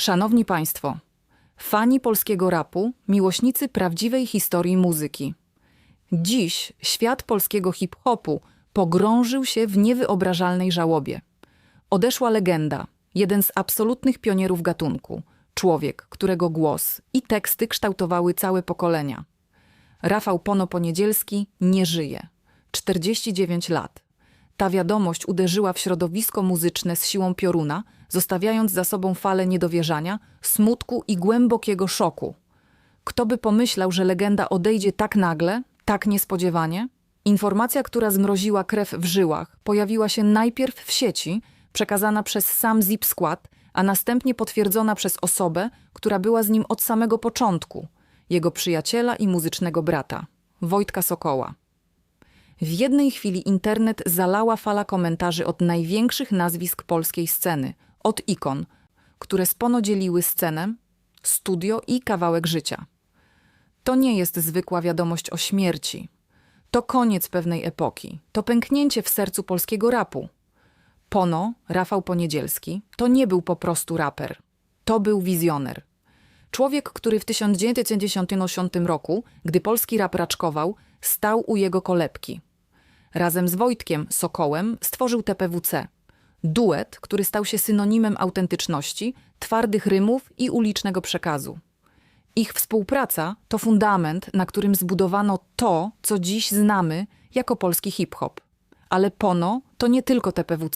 Szanowni Państwo, fani polskiego rapu, miłośnicy prawdziwej historii muzyki. Dziś świat polskiego hip-hopu pogrążył się w niewyobrażalnej żałobie. Odeszła legenda, jeden z absolutnych pionierów gatunku, człowiek, którego głos i teksty kształtowały całe pokolenia. Rafał Pono Poniedzielski nie żyje. 49 lat. Ta wiadomość uderzyła w środowisko muzyczne z siłą pioruna, zostawiając za sobą falę niedowierzania, smutku i głębokiego szoku. Kto by pomyślał, że legenda odejdzie tak nagle, tak niespodziewanie? Informacja, która zmroziła krew w żyłach, pojawiła się najpierw w sieci, przekazana przez sam Zip Squad, a następnie potwierdzona przez osobę, która była z nim od samego początku, jego przyjaciela i muzycznego brata, Wojtka Sokoła. W jednej chwili internet zalała fala komentarzy od największych nazwisk polskiej sceny, od ikon, które spono dzieliły scenę, studio i kawałek życia. To nie jest zwykła wiadomość o śmierci. To koniec pewnej epoki, to pęknięcie w sercu polskiego rapu. Pono, Rafał Poniedzielski, to nie był po prostu raper. To był wizjoner. Człowiek, który w 1998 roku, gdy polski rap raczkował, stał u jego kolebki. Razem z Wojtkiem Sokołem stworzył TPWC. Duet, który stał się synonimem autentyczności, twardych rymów i ulicznego przekazu. Ich współpraca to fundament, na którym zbudowano to, co dziś znamy jako polski hip-hop. Ale Pono to nie tylko TPWC.